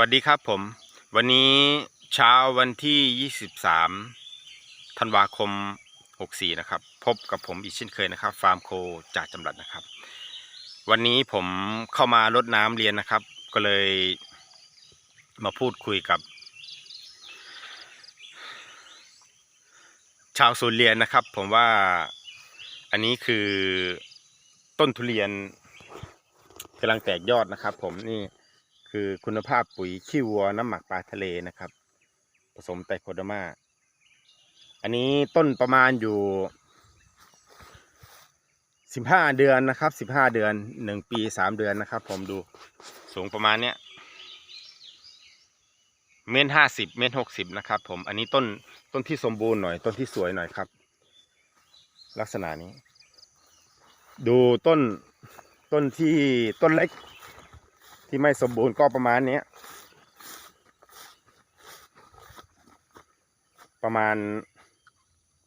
วัสดีครับผม วันนี้เช้าวันที่ 23 ธันวาคม 64 นะครับ พบกับผมอีกเช่นเคยนะครับ ฟาร์มโคจากจำรัดนะครับ วันนี้ผมเข้ามารดน้ำเรียนนะครับ ก็เลยมาพูดคุยกับ ชาวสวนเรียนนะครับ ผมว่าอันนี้คือต้นทุเรียนกำลังแตกยอดนะครับ ผมนี่ คือคุณภาพปุ๋ยขี้วัวน้ำหมักปลาทะเลนะครับ ผสมไตรโคเดอร์มา อันนี้ต้นประมาณอยู่สิบห้าเดือนนะครับสิบห้าเดือนหนึ่งปีสามเดือนนะครับ ผมดูสูงประมาณเนี้ยเมตรห้าสิบเมตรหกสิบนะครับ ผมอันนี้ต้นต้นที่สมบูรณ์หน่อย ต้นที่สวยหน่อยครับ ลักษณะนี้ ดูต้นต้นที่ต้นเล็ก ที่ไม่สมบูรณ์ก็ประมาณนี้ประมาณ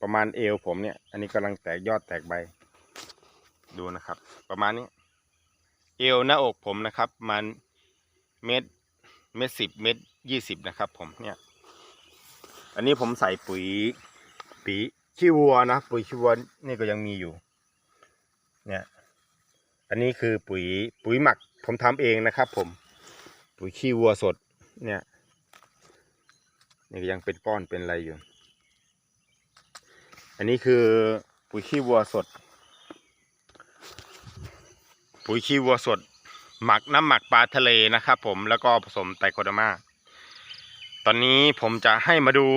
ประมาณเอวผมเนี่ย อันนี้กำลังแตกยอดแตกใบ ดูนะครับ ประมาณนี้ เอวหน้าอกผมนะครับมันเมตรเมตรสิบเมตรยี่สิบนะครับผมเนี่ย อันนี้ผมใส่ปุ๋ยปีขี้วัวนะปุ๋ยขี้วัวนี่ก็ยังมีอยู่ เนี่ย อันนี้คือปุ๋ยปุ๋ยหมัก ผมทำเองนะครับผมปุ๋ยขี้วัวสดเนี่ยนี่ยังเป็นก้อนเป็นอะไรอยู่ อันนี้คือปุ๋ยขี้วัวสด ปุ๋ยขี้วัวสด หมักน้ำหมักปลาทะเลนะครับผมแล้วก็ผสมไตโคดอร์มาตอนนี้ผมจะให้มาดู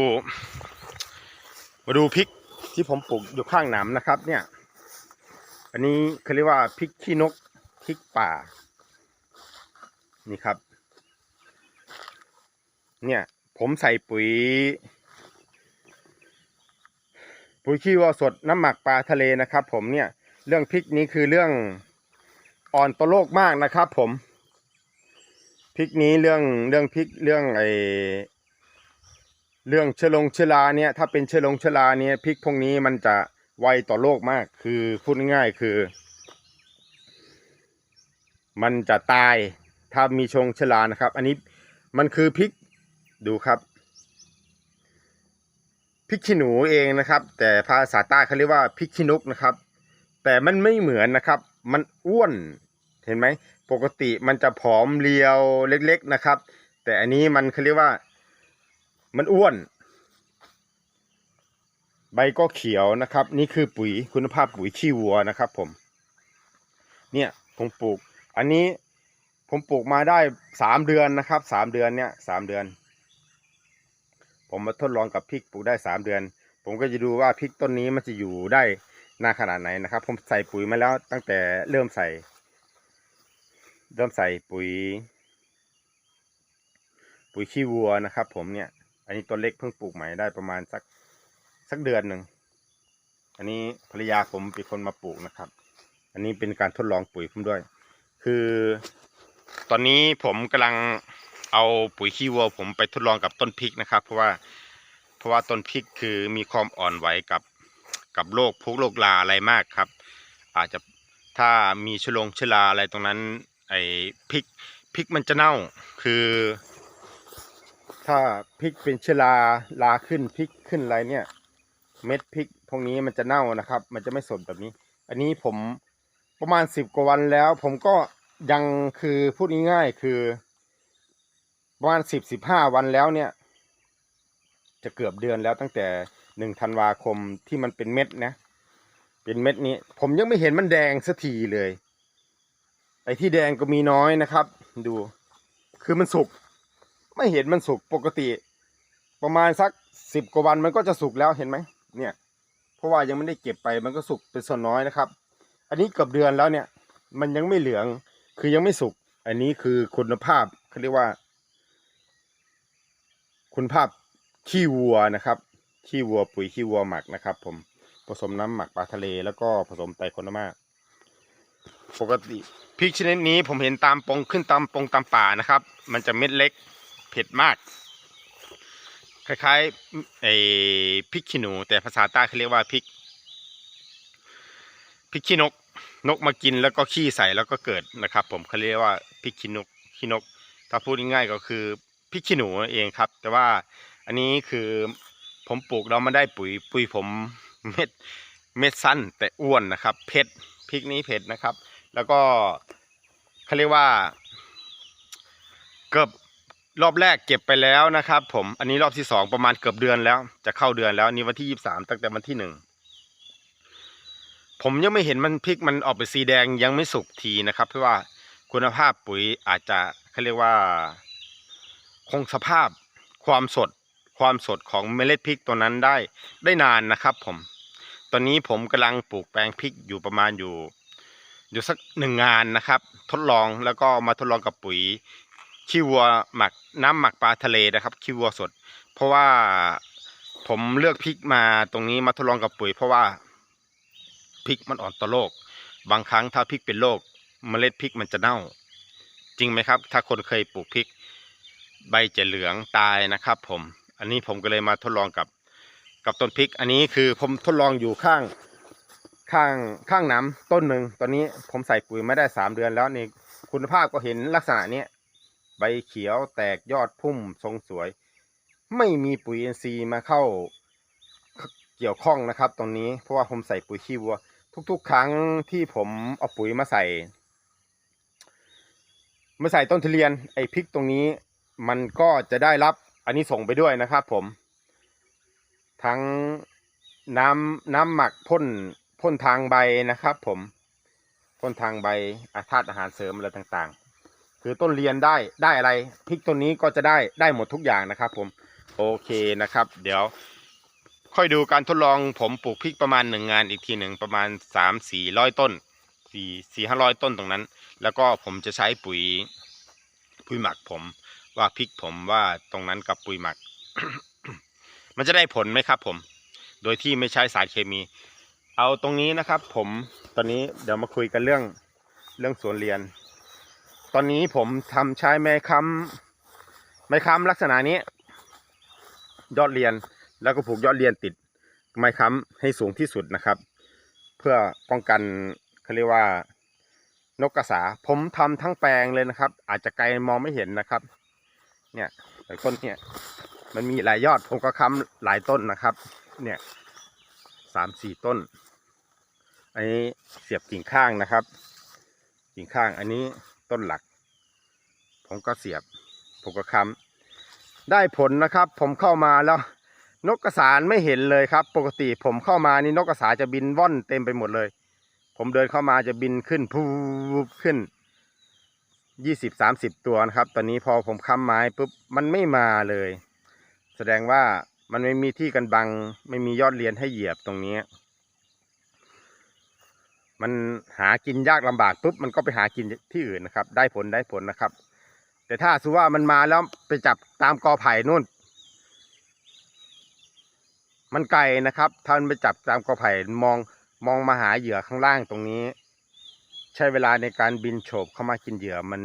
มาดูพริกที่ผมปลูกอยู่ข้างหนามนะครับ เนี่ย อันนี้เขาเรียกว่าพริกขี้นกพริกป่า นี่ครับ เนี่ย ผมใส่ปุ๋ย ปุ๋ยขี้วัวสดน้ำหมักปลาทะเลนะครับ ผมเนี่ย เรื่องพริกนี้คือเรื่องอ่อนต่อโลกมากนะครับ ผมพริกนี้เรื่องเรื่องพริกเรื่องไอเรื่องเชื้อลงเชื้อราเนี่ย ถ้าเป็นเชื้อลงเชื้อราเนี่ยพริกพวกนี้มันจะไวต่อโลกมาก คือพูดง่ายๆคือ มันจะตาย ถ้ามีชงชลานะครับ อันนี้มันคือพริกดูครับพริกขี้หนูเองนะครับ แต่ภาษาใต้เขาเรียกว่าพริกขี้นกนะครับ แต่มันไม่เหมือนนะครับ มันอ้วนเห็นไหมปกติมันจะผอมเรียวเล็กๆนะครับ แต่อันนี้มันเขาเรียกว่า มันอ้วน ใบก็เขียวนะครับ นี่คือปุ๋ยคุณภาพปุ๋ยขี้วัวนะครับ ผม เนี่ยผมปลูก อันนี้ ผมปลูกมาได้สามเดือนนะครับสามเดือนเนี่ยสามเดือน ผมมาทดลองกับพริกปลูกได้สามเดือน ผมก็จะดูว่าพริกต้นนี้มันจะอยู่ได้นานขนาดไหนนะครับ ผมใส่ปุ๋ยมาแล้วตั้งแต่เริ่มใส่ เริ่มใส่ปุ๋ย ปุ๋ยขี้วัวนะครับ ผมเนี่ย อันนี้ต้นเล็กเพิ่งปลูกใหม่ได้ประมาณสักสักเดือนหนึ่งอันนี้ภรรยาผมเป็นคนมาปลูกนะครับ อันนี้เป็นการทดลองปุ๋ยผมด้วย คือ ตอนนี้ผมกำลังเอาปุ๋ยขี้วัวผมไปทดลองกับต้นพริกนะครับ เพราะว่าเพราะว่าต้นพริกคือมีความอ่อนไหวกับกับโรคพวกโรคราอะไรมากครับ อาจจะถ้ามีชลงชลาอะไรตรงนั้นไอ้พริกพริกมันจะเน่าคือ ถ้าพริกเป็นชลาลาขึ้นพริกขึ้นอะไรเนี่ย เม็ดพริกพวกนี้มันจะเน่านะครับ มันจะไม่สดแบบนี้ อันนี้ผมประมาณสิบกว่าวันแล้ว ผมก็ ยังคือพูดง่ายๆคือประมาณสิบสิบห้าวันแล้วเนี่ย จะเกือบเดือนแล้วตั้งแต่หนึ่งธันวาคมที่มันเป็นเม็ดนะ เป็นเม็ดนี้ ผมยังไม่เห็นมันแดงสักทีเลย ไอ้ที่แดงก็มีน้อยนะครับ ดู คือมันสุก ไม่เห็นมันสุกปกติ ประมาณสักสิบกว่าวันมันก็จะสุกแล้วเห็นไหมเนี่ย เพราะว่ายังไม่ได้เก็บไปมันก็สุกเป็นส่วนน้อยนะครับ อันนี้เกือบเดือนแล้วเนี่ย มันยังไม่เหลือง คือยังไม่สุก อันนี้คือคุณภาพเขาเรียกว่า คุณภาพขี้วัวนะครับ ขี้วัวปุ๋ยขี้วัวหมักนะครับ ผม ผสมน้ำหมักปลาทะเล แล้วก็ผสมไตรโคโนมาปกติพริกชนิดนี้ผมเห็นตามปงขึ้นตามปงตามป่านะครับ มันจะเม็ดเล็กเผ็ดมาก คล้ายๆไอ้พริกขี้หนู แต่ภาษาใต้เขาเรียกว่าพริกพริกขี้นก นกมากินแล้วก็ขี้ใส่แล้วก็เกิดนะครับ ผมเขาเรียกว่าพริกขี้นกขี้นก ถ้าพูดง่ายๆก็คือพริกขี้หนูเองครับ แต่ว่าอันนี้คือผมปลูกแล้วมันได้ปุ๋ยปุ๋ยผมเม็ดเม็ดสั้นแต่อ้วนนะครับ เผ็ดพริกนี้เผ็ดนะครับ แล้วก็เขาเรียกว่า เกือบรอบแรกเก็บไปแล้วนะครับ ผมอันนี้รอบที่สองประมาณเกือบเดือนแล้ว จะเข้าเดือนแล้วนนี้วันที่ยี่สามตั้งแต่วันที่หนึ่ง ผมยังไม่เห็นมันพริกมันออกไปสีแดงยังไม่สุกทีนะครับ เพราะว่าคุณภาพปุ๋ยอาจจะเขาเรียกว่า คงสภาพความสดความสดของเมล็ดพริกตัวนั้นได้ได้นานนะครับ ผม ตอนนี้ผมกำลังปลูกแปลงพริกอยู่ประมาณอยู่ อยู่สักหนึ่งงานนะครับ ทดลองแล้วก็มาทดลองกับปุ๋ยขี้วัวหมักน้ำหมักปลาทะเลนะครับขี้วัวสด เพราะว่าผมเลือกพริกมาตรงนี้มาทดลองกับปุ๋ย เพราะว่า พริกมันอ่อนต่อโรคบางครั้งถ้าพริกเป็นโรคเมล็ดพริกมันจะเน่า จริงไหมครับ ถ้าคนเคยปลูกพริก ใบจะเหลืองตายนะครับ ผม อันนี้ผมก็เลยมาทดลองกับ กับต้นพริก อันนี้คือผมทดลองอยู่ข้างข้างข้างน้ำต้นหนึ่งตอนนี้ผมใส่ปุ๋ยไม่ได้สามเดือนแล้วนี่คุณภาพก็เห็นลักษณะนี้ใบเขียวแตกยอดพุ่มทรงสวย ไม่มีปุ๋ยเอินทรีมาเข้าเกี่ยวข้องนะครับ ตรงนี้เพราะว่าผมใส่ปุ๋ยขี้วัว ทุกๆ ครั้งที่ผมเอาปุ๋ยมาใส่ มาใส่ต้นทุเรียนไอ้พริกตรงนี้ มันก็จะได้รับอันนี้ส่งไปด้วยนะครับ ผม ทั้งน้ำน้ำหมักพ่นพ่นทางใบนะครับ ผมพ่นทางใบอาธาตุอาหารเสริมอะไรต่างๆ คือต้นเรียนได้ได้อะไรพริกต้นนี้ก็จะได้ได้หมดทุกอย่างนะครับ ผม โอเคนะครับ เดี๋ยว ค่อยดูการทดลองผมปลูกพริกประมาณหนึ่งงานอีกทีหนึ่งประมาณสามสี่ร้อยต้นสี่สี่ห้าร้อยต้นตรงนั้น แล้วก็ผมจะใช้ปุ๋ยปุ๋ยหมักผมว่าพริกผมว่าตรงนั้นกับปุ๋ยหมัก มันจะได้ผลไหมครับผม โดยที่ไม่ใช้สารเคมี เอาตรงนี้นะครับ ผมตอนนี้เดี๋ยวมาคุยกันเรื่องเรื่องสวนเรียน ตอนนี้ผมทำใช้ไม้ค้ำไม้ค้ำลักษณะนี้ ยอดเรียน แล้วก็ผูกยอดเรียนติดไม้ค้ำให้สูงที่สุดนะครับ เพื่อป้องกันเขาเรียกว่านกกระสา ผมทำทั้งแปลงเลยนะครับ อาจจะไกลมองไม่เห็นนะครับ เนี่ยแต่ต้นเนี่ยมันมีหลายยอดผมก็ค้ำหลายต้นนะครับ เนี่ยสามสี่ต้น อันนี้เสียบกิ่งข้างนะครับ กิ่งข้างอันนี้ต้นหลัก ผมก็เสียบ ผมก็ค้ำได้ผลนะครับ ผมเข้ามาแล้ว นกกระสานไม่เห็นเลยครับ ปกติผมเข้ามานี่นกกระสาจะบินว่อนเต็มไปหมดเลย ผมเดินเข้ามาจะบินขึ้นพูบขึ้นยี่สิบสามสิบตัวนะครับ ตอนนี้พอผมค้ำไม้ปุ๊บมันไม่มาเลย แสดงว่ามันไม่มีที่กันบัง ไม่มียอดเรียนให้เหยียบตรงนี้ มันหากินยากลำบากปุ๊บมันก็ไปหากินที่อื่นนะครับ ได้ผลได้ผลนะครับ แต่ถ้าสุว่ามันมาแล้วไปจับตามกอไผ่นู่น มันไกลนะครับถ้ามันไปจับตามกอไผ่มองมองมาหาเหยื่อข้างล่างตรงนี้ ใช้เวลาในการบินโฉบเข้ามากินเหยื่อ มัน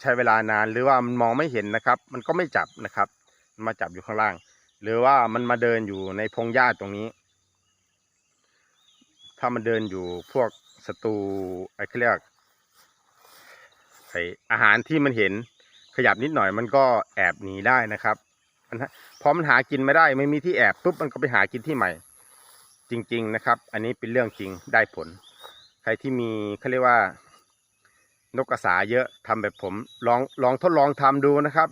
ใช้เวลานานหรือว่ามันมองไม่เห็นนะครับ มันก็ไม่จับนะครับมันมาจับอยู่ข้างล่าง หรือว่ามันมาเดินอยู่ในพงหญ้าตรงนี้ ถ้ามันเดินอยู่พวกศัตรูไอ้เขาเรียกไออาหารที่มันเห็นขยับนิดหน่อยมันก็แอบหนีได้นะครับ มันพอมันหากินไม่ได้ไม่มีที่แอบปุ๊บมันก็ไปหากินที่ใหม่ จริง ๆนะครับ อันนี้เป็นเรื่องจริงได้ผล ใครที่มีเขาเรียกว่านกกระสาเยอะทำแบบผมลองลองทดลองทำดูนะครับ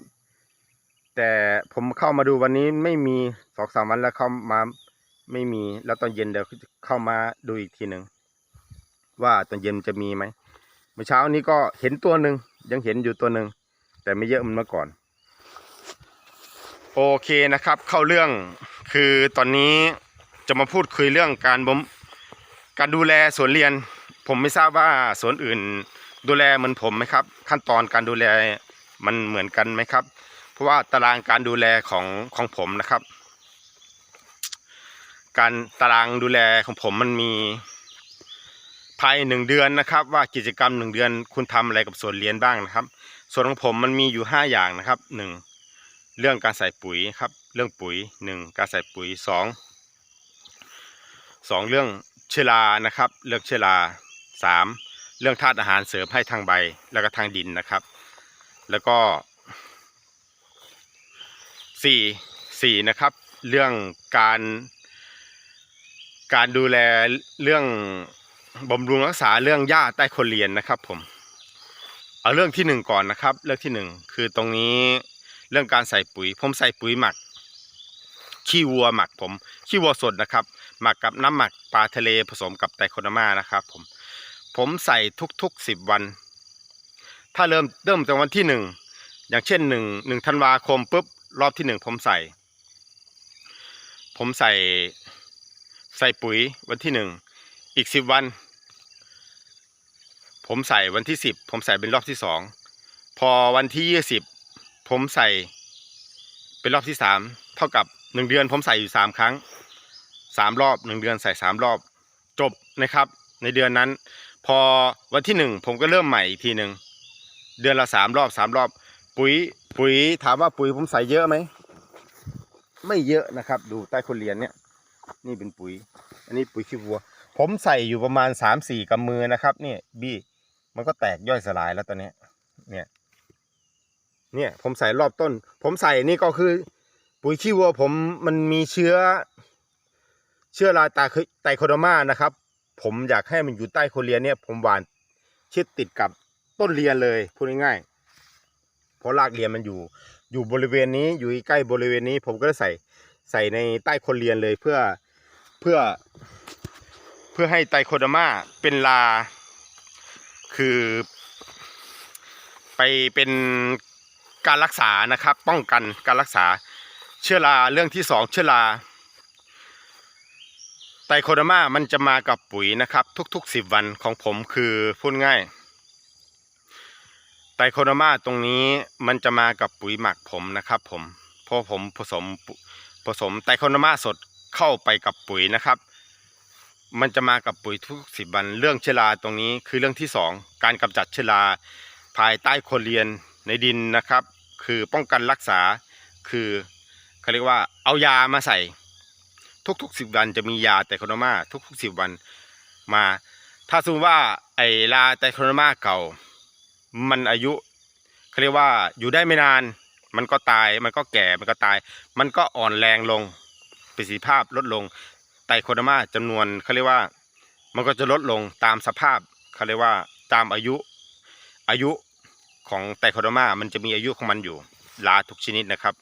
แต่ผมเข้ามาดูวันนี้ไม่มีสองสามวันแล้วเข้ามาไม่มีแล้วตอนเย็นเดี๋ยวเข้ามาดูอีกทีหนึ่งว่าตอนเย็นจะมีไหมเมื่อเช้านี้ก็เห็นตัวหนึ่งยังเห็นอยู่ตัวหนึ่งแต่ไม่เยอะเหมันเมื่อก่อน โอเคนะครับ เข้าเรื่องคือตอนนี้จะมาพูดคุยเรื่องการบ่มการดูแลสวนเรียน ผมไม่ทราบว่าสวนอื่นดูแลเหมือนผมไหมครับ ขั้นตอนการดูแลมันเหมือนกันไหมครับ เพราะว่าตารางการดูแลของของผมนะครับ การตารางดูแลของผมมันมีภายหนึ่งเดือนนะครับ ว่ากิจกรรมหนึ่งเดือนคุณทำอะไรกับสวนเรียนบ้างนะครับ ส่วนของผมมันมีอยู่ห้าอย่างนะครับหนึ่ง เรื่องการใส่ปุ๋ยครับ เรื่องปุ๋ยหนึ่งการใส่ปุ๋ยสองสองเรื่องเชื้อรานะครับ เรื่องเชื้อราสามเรื่องธาตุอาหารเสริมให้ทางใบแล้วก็ทางดินนะครับ แล้วก็สี่สี่นะครับ เรื่องการ การดูแลเรื่องบำรุงรักษาเรื่องหญ้าใต้คนเรียนนะครับผมเอาเรื่องที่หนึ่งก่อนนะครับ เรื่องที่หนึ่งคือตรงนี้ เรื่องการใส่ปุ๋ย ผมใส่ปุ๋ยหมัก ขี้วัวหมักผม ขี้วัวสดนะครับ หมักกับน้ำหมักปลาทะเลผสมกับไตโคนามานะครับผม ผมใส่ทุกๆสิบวัน ถ้าเริ่มเริ่มจากวันที่หนึ่งอย่างเช่นหนึ่งหนึ่งธันวาคมปุ๊บรอบที่หนึ่งผมใส่ ผมใส่ใส่ปุ๋ยวันที่หนึ่งอีกสิบวัน ผมใส่วันที่สิบผมใส่เป็นรอบที่สองพอวันที่ยี่สิบ ผมใส่เป็นรอบที่สามเท่ากับหนึ่งเดือนผมใส่อยู่สามครั้งสามรอบหนึ่งเดือนใส่สามรอบจบนะครับ ในเดือนนั้น พอวันที่หนึ่งผมก็เริ่มใหม่อีกทีหนึ่งเดือนละสามรอบสามรอบ ปุ๋ยปุ๋ยถามว่าปุ๋ยผมใส่เยอะไหมไม่เยอะนะครับ ดูใต้คนเรียนเนี่ย นี่เป็นปุ๋ย อันนี้ปุ๋ยขี้วัว ผมใส่อยู่ประมาณสามสี่กำมือนะครับ เนี่ยบี้มันก็แตกย่อยสลายแล้วตอนนี้เนี่ย เนี่ย ผมใส่รอบต้น ผมใส่นี่ก็คือ ปุ๋ยขี้วัวผมมันมีเชื้อ เชื้อราตาคือไตโคโดมานะครับ ผมอยากให้มันอยู่ใต้โคนเรียนเนี่ย ผมหว่านชิดติดกับต้นเรียนเลยพูดง่ายๆเพราะรากเรียนมันอยู่ อยู่บริเวณนี้อยู่ใกล้บริเวณนี้ ผมก็ใส่ใส่ในใต้โคนเรียนเลยเพื่อเพื่อ เพื่อให้ไตโคโดมาเป็นลา คือ ไปเป็น การรักษานะครับ ป้องกันการรักษาเชื้อราเรื่องที่สองเชื้อราไตโคโดมามันจะมากับปุ๋ยนะครับ ทุกๆสิบวันของผมคือพูดง่ายไตโคโดมาตรงนี้มันจะมากับปุ๋ยหมักผมนะครับ ผมเพราะผมผสมผสมไตโคโดมาสดเข้าไปกับปุ๋ยนะครับ มันจะมากับปุ๋ยทุกสิบวันเรื่องเชื้อราตรงนี้คือเรื่องที่สองการกำจัดเชื้อราภายใต้โคนเรียน ในดินนะครับ คือป้องกันรักษาคือเขาเรียกว่าเอายามาใส่ ทุกๆสิบวันจะมียาไตโคโนมาทุกๆสิบวันมา ถ้าสมมติว่าไอลาไตโคโนมาเก่า มันอายุเขาเรียกว่าอยู่ได้ไม่นาน มันก็ตายมันก็แก่มันก็ตาย มันก็อ่อนแรงลงประสิทธิภาพลดลงไตโคโดมาจำนวนเขาเรียกว่ามันก็จะลดลงตามสภาพเขาเรียกว่าตามอายุ อายุ ของไตโคโดมามันจะมีอายุของมันอยู่ลาทุกชนิดนะครับ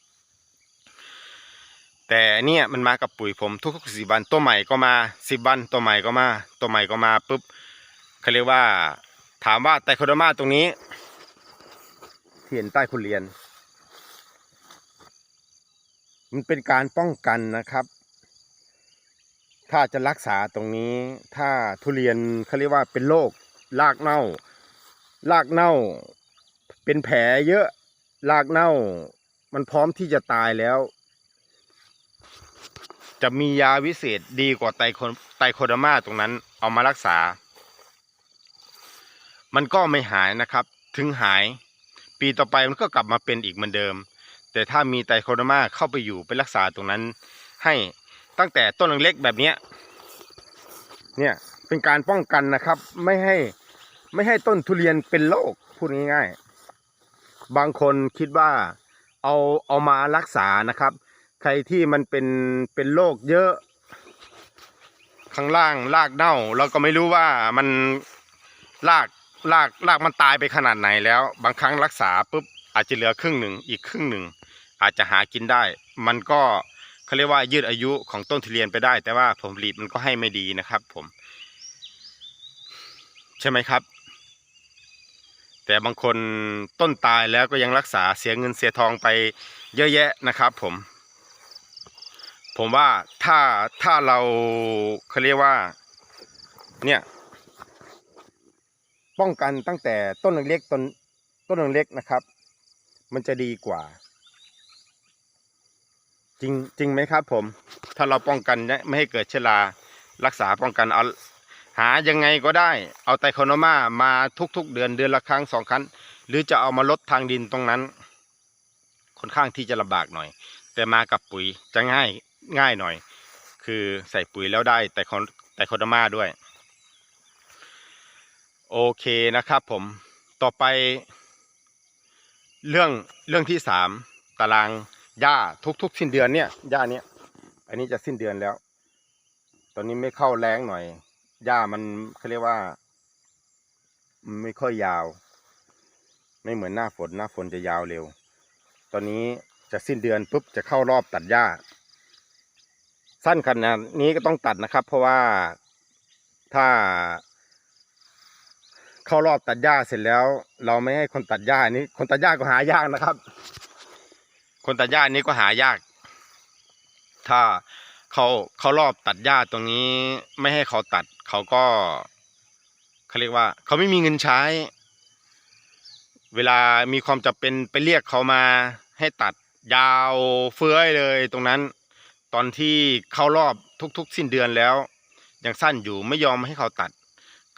แต่เนี่ยมันมากับปุ๋ยผมทุกๆสิวันตัวใหม่ก็มาสิบวันตัวใหม่ก็มาตัวใหม่ก็มาปุ๊บเขาเรียกว่าถามว่าไตโคโดมาตรงนี้ที่เห็นใต้คุณเรียน มันเป็นการป้องกันนะครับ ถ้าจะรักษาตรงนี้ ถ้าทุเรียนเขาเรียกว่าเป็นโรครากเน่า รากเน่า เป็นแผลเยอะรากเน่า มันพร้อมที่จะตายแล้ว จะมียาวิเศษดีกว่าไตโคไตโคโดมาตรงนั้น เอามารักษา มันก็ไม่หายนะครับ ถึงหาย ปีต่อไปมันก็กลับมาเป็นอีกเหมือนเดิม แต่ถ้ามีไตโคโดมาเข้าไปอยู่ไปรักษาตรงนั้น ให้ตั้งแต่ต้นเล็กๆแบบนี้เนี่ยเป็นการป้องกันนะครับ ไม่ให้ไม่ให้ต้นทุเรียนเป็นโรคพูดง่ายๆ บางคนคิดว่าเอาเอามารักษานะครับ ใครที่มันเป็นเป็นโรคเยอะ ข้างล่างรากเน่าเราก็ไม่รู้ว่ามันรากรากรากมันตายไปขนาดไหนแล้ว บางครั้งรักษาปุ๊บอาจจะเหลือครึ่งหนึ่งอีกครึ่งหนึ่งอาจจะหากินได้ มันก็เขาเรียกว่ายืดอายุของต้นทุเรียนไปได้ แต่ว่าผลผลิตมันก็ให้ไม่ดีนะครับ ผม ใช่ไหมครับ แต่บางคนต้นตายแล้วก็ยังรักษาเสียเงินเสียทองไปเยอะแยะนะครับผม ผมว่าถ้าถ้าเราเขาเรียกว่า เนี่ยป้องกันตั้งแต่ต้นเล็กต้นต้นเล็กนะครับ มันจะดีกว่า จริงจริงไหมครับผม ถ้าเราป้องกันไม่ให้เกิดเชื้อรารักษาป้องกันเอา หายังไงก็ได้ เอาไตโคโนมามาทุกๆ เดือนเดือนละครั้งสองครั้ง หรือจะเอามาลดทางดินตรงนั้น ค่อนข้างที่จะลำบากหน่อย แต่มากับปุ๋ยจะง่ายง่ายหน่อย คือใส่ปุ๋ยแล้วได้แต่คนแต่โคโนมาด้วย โอเคนะครับผมต่อไป เรื่องเรื่องที่สามตารางหญ้าทุกๆ สิ้นเดือนเนี่ยหญ้าเนี้ยอันนี้จะสิ้นเดือนแล้ว ตอนนี้ไม่เข้าแรงหน่อย หญ้ามันเขาเรียกว่าไม่ค่อยยาว ไม่เหมือนหน้าฝนหน้าฝนจะยาวเร็ว ตอนนี้จะสิ้นเดือนปุ๊บจะเข้ารอบตัดหญ้า สั้นขนาดนี้ก็ต้องตัดนะครับ เพราะว่าถ้า เข้ารอบตัดหญ้าเสร็จแล้ว เราไม่ให้คนตัดหญ้านี้ คนตัดหญ้าก็หายากนะครับ คนตัดหญ้านี้ก็หายาก ถ้าเขาเขารอบตัดหญ้าตรงนี้ไม่ให้เขาตัด เขาก็เขาเรียกว่า เขาไม่มีเงินใช้ เวลามีความจำเป็นไปเรียกเขามาให้ตัดยาวเฟื้อยเลยตรงนั้น ตอนที่เข้ารอบทุกๆ สิ้นเดือนแล้วยังสั้นอยู่ไม่ยอมให้เขาตัด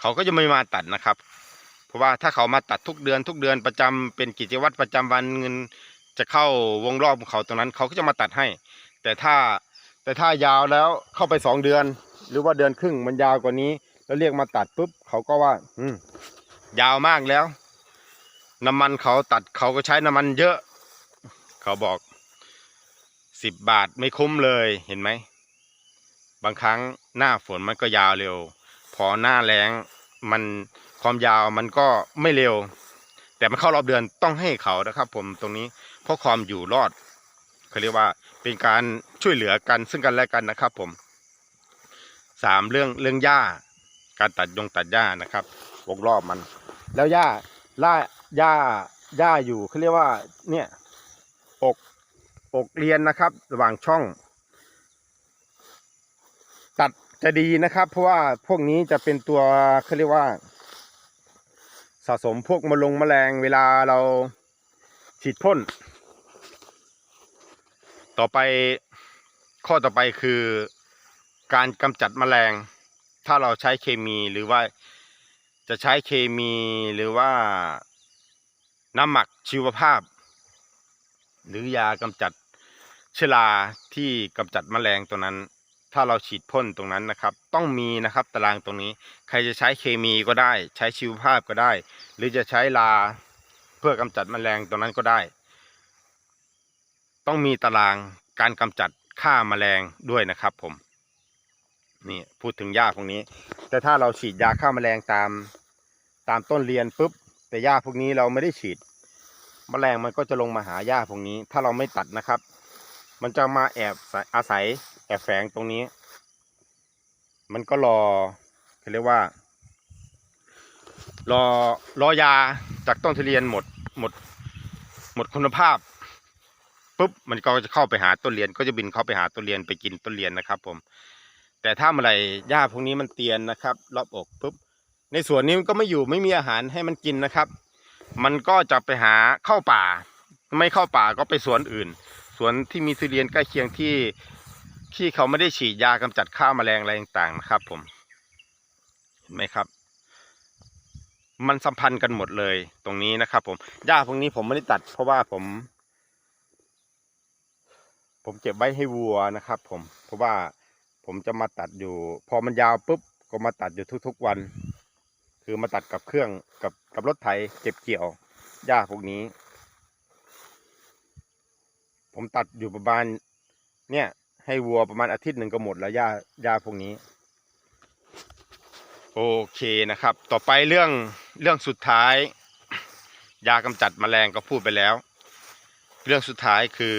เขาก็จะไม่มาตัดนะครับ เพราะว่าถ้าเขามาตัดทุกเดือน ทุกเดือนประจำเป็นกิจวัตรประจำวันเงินจะเข้าวงรอบของเขาตรงนั้น เขาก็จะมาตัดให้ แต่ถ้าแต่ถ้ายาวแล้วเข้าไปสองเดือน หรือว่าเดือนครึ่งมันยาวกว่านี้ แล้วเรียกมาตัดปุ๊บเขาก็ว่า อืมยาวมากแล้ว น้ำมันเขาตัดเขาก็ใช้น้ำมันเยอะ เขาบอกสิบบาทไม่คุ้มเลยเห็นไหม บางครั้งหน้าฝนมันก็ยาวเร็ว พอหน้าแล้งมันความยาวมันก็ไม่เร็ว แต่มันเข้ารอบเดือนต้องให้เขานะครับ ผมตรงนี้เพราะความอยู่รอดเขาเรียกว่าเป็นการช่วยเหลือกันซึ่งกันและกันนะครับ ผม สามเรื่องเรื่องหญ้า การตัดยงตัดหญ้านะครับวงรอบมัน แล้วหญ้าล่าหญ้าหญ้าอยู่เขาเรียกว่า เนี่ยอกอกเรียนนะครับ ระหว่างช่อง ตัดจะดีนะครับ เพราะว่าพวกนี้จะเป็นตัวเขาเรียกว่า สะสมพวกมลงแมลงเวลาเราฉีดพ่น ต่อไปข้อต่อไปคือ การกำจัดแมลง ถ้าเราใช้เคมีหรือว่าจะใช้เคมีหรือว่าน้ำหมักชีวภาพ หรือยากำจัดเชื้อราที่กำจัดแมลงตัวนั้น ถ้าเราฉีดพ่นตรงนั้นนะครับ ต้องมีนะครับตารางตรงนี้ ใครจะใช้เคมีก็ได้ ใช้ชีวภาพก็ได้ หรือจะใช้ลาเพื่อกำจัดแมลงตรงนั้นก็ได้ ต้องมีตารางการกำจัดฆ่าแมลงด้วยนะครับผม นี่พูดถึงหญ้าพวกนี้ แต่ถ้าเราฉีดยาฆ่าแมลงตามตามต้นเรียนปุ๊บ แต่หญ้าพวกนี้เราไม่ได้ฉีดแมลงมันก็จะลงมาหาหญ้าพวกนี้ ถ้าเราไม่ตัดนะครับ มันจะมาแอบอาศัยแอบแฝงตรงนี้ มันก็รอเขาเรียกว่า รอรอยาจากต้นทุเรียนหมดหมด หมดคุณภาพปุ๊บมันก็จะเข้าไปหาต้นเรียนก็จะบินเข้าไปหาต้นเรียนไปกินต้นเรียนนะครับ ผม แต่ถ้าเมื่อไหร่หญ้าพวกนี้มันเตียนนะครับ รอบอกปุ๊บในสวนนี้มันก็ไม่อยู่ไม่มีอาหารให้มันกินนะครับ มันก็จะไปหาเข้าป่า ไม่เข้าป่าก็ไปสวนอื่น สวนที่มีทุเรียนใกล้เคียงที่ที่เขาไม่ได้ฉีดยากำจัดฆ่าวแมลงอะไรต่างๆนะครับ ผมเห็นไหมครับ มันสัมพันธ์กันหมดเลยตรงนี้นะครับ ผมหญ้าพวกนี้ผมไม่ได้ตัด เพราะว่าผม ผมเก็บไว้ให้วัวนะครับ ผมเพราะว่า ผมจะมาตัดอยู่ พอมันยาวปุ๊บก็มาตัดอยู่ทุกๆวัน คือมาตัดกับเครื่องกับกับรถไถเก็บเกี่ยวหญ้าพวกนี้ ผมตัดอยู่ประมาณเนี่ย ให้วัวประมาณอาทิตย์หนึ่งก็หมดแล้วหญ้าหญ้าพวกนี้ โอเคนะครับ ต่อไปเรื่องเรื่องสุดท้าย ยากำจัดแมลงก็พูดไปแล้ว เรื่องสุดท้ายคือ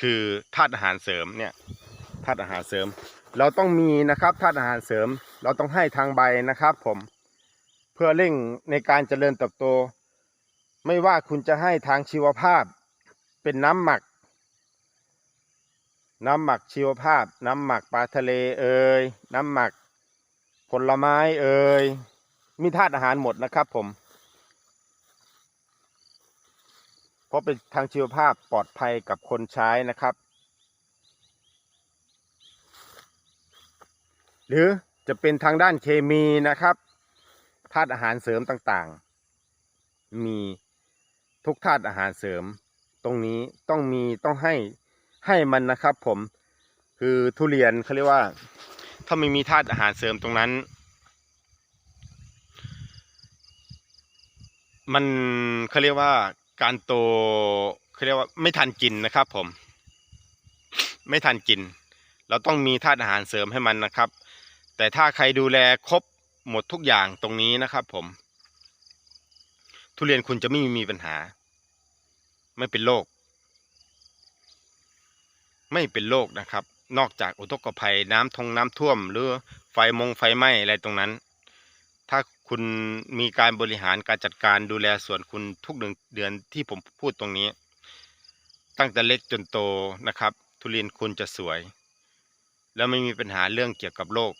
คือธาตุอาหารเสริมเนี่ยธาตุอาหารเสริม เราต้องมีนะครับธาตุอาหารเสริม เราต้องให้ทางใบนะครับผมเพื่อเร่งในการเจริญเติบโต ไม่ว่าคุณจะให้ทางชีวภาพ เป็นน้ำหมัก น้ำหมักชีวภาพ น้ำหมักปลาทะเลเอ่ยน้ำหมักผลไม้เอ่ยมีธาตุอาหารหมดนะครับผม เพ ราะเป็นทางชีวภาพปลอดภัยกับคนใช้นะครับ หรือจะเป็นทางด้านเคมีนะครับธาตุอาหารเสริมต่างๆ มีทุกธาตุอาหารเสริม ตรงนี้ต้องมีต้องให้ให้มันนะครับผมคือทุเรียนเขาเรียกว่า ถ้าไม่มีธาตุอาหารเสริมตรงนั้น มันเขาเรียกว่า การโตเขาเรียกว่าไม่ทันกินนะครับ ผม ไม่ทันกิน เราต้องมีธาตุอาหารเสริมให้มันนะครับ แต่ถ้าใครดูแลครบหมดทุกอย่างตรงนี้นะครับ ผม ทุเรียนคุณจะไม่มีปัญหา ไม่เป็นโรคไม่เป็นโรคนะครับ นอกจากอุทกภัยน้ำทงน้ำท่วม หรือไฟมงไฟไหม้อะไรตรงนั้น คุณมีการบริหารการจัดการดูแลสวนคุณทุกหนึ่งเดือนที่ผมพูดตรงนี้ ตั้งแต่เล็กจนโตนะครับ ทุเรียนคุณจะสวย แล้วไม่มีปัญหาเรื่องเกี่ยวกับโรค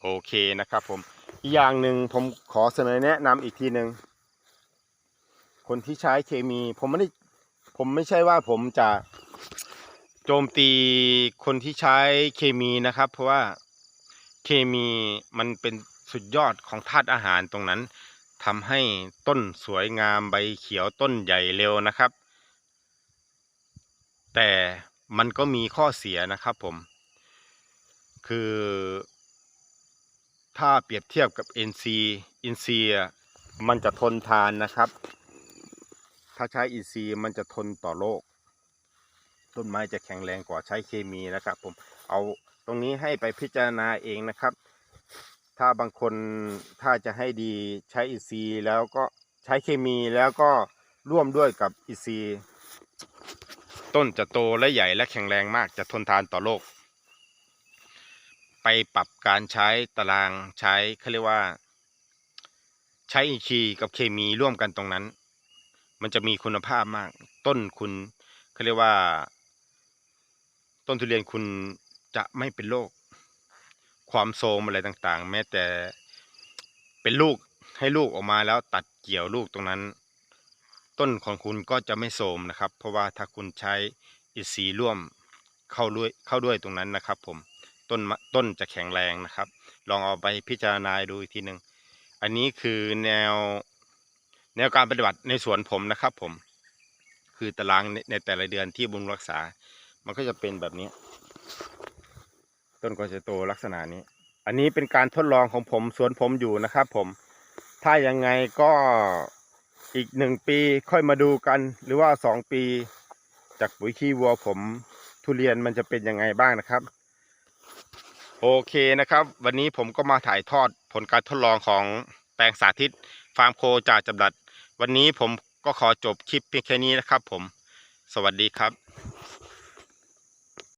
โอเคนะครับผมอีกอย่างหนึ่งผมขอเสนอแนะนำอีกทีหนึ่งคนที่ใช้เคมี ผมไม่ได้ผมไม่ใช่ว่าผมจะโจมตีคนที่ใช้เคมีนะครับ เพราะว่าเคมีมันเป็น สุดยอดของธาตุอาหารตรงนั้นทำให้ต้นสวยงามใบเขียวต้นใหญ่เร็วนะครับ แต่มันก็มีข้อเสียนะครับผม คือถ้าเปรียบเทียบกับ NC อินซียมันจะทนทานนะครับ ถ้าใช้อินซีมันจะทนต่อโรคต้นไม้จะแข็งแรงกว่าใช้เคมีนะครับผมเอาตรงนี้ให้ไปพิจารณาเองนะครับ ถ้าบางคนถ้าจะให้ดีใช้อิซีแล้วก็ใช้เคมีแล้วก็ร่วมด้วยกับอิซีต้นจะโตและใหญ่และแข็งแรงมากจะทนทานต่อโรคไปปรับการใช้ตารางใช้เขาเรียกว่า ใช้อินทรีย์กับเคมีร่วมกันตรงนั้น มันจะมีคุณภาพมาก ต้นคุณเขาเรียกว่า ต้นทุเรียนคุณจะไม่เป็นโรค ความโทรมอะไรต่างๆ แม้แต่เป็นลูกให้ลูกออกมาแล้วตัดเกี่ยวลูกตรงนั้น ต้นของคุณก็จะไม่โทรมนะครับ เพราะว่าถ้าคุณใช้อินทรีร่วมเข้าด้วยเข้าด้วยตรงนั้นนะครับ ผมต้นต้นจะแข็งแรงนะครับ ลองเอาไปพิจารณาดูอีกทีหนึ่งอันนี้คือแนวแนวการปฏิบัติในสวนผมนะครับ ผม คือตารางในในแต่ละเดือนที่บำรุงรักษา มันก็จะเป็นแบบนี้ ต้นก็จะโตลักษณะนี้ อันนี้เป็นการทดลองของผมสวนผมอยู่นะครับผม ถ้ายังไงก็อีกหนึ่งปีค่อยมาดูกัน หรือว่าสองปี จากปุ๋ยขี้วัวผมทุเรียนมันจะเป็นยังไงบ้างนะครับ โอเคนะครับ วันนี้ผมก็มาถ่ายทอดผลการทดลองของแปลงสาธิต ฟาร์มโคจากจำรัด วันนี้ผมก็ขอจบคลิปเพียงแค่นี้นะครับผม สวัสดีครับ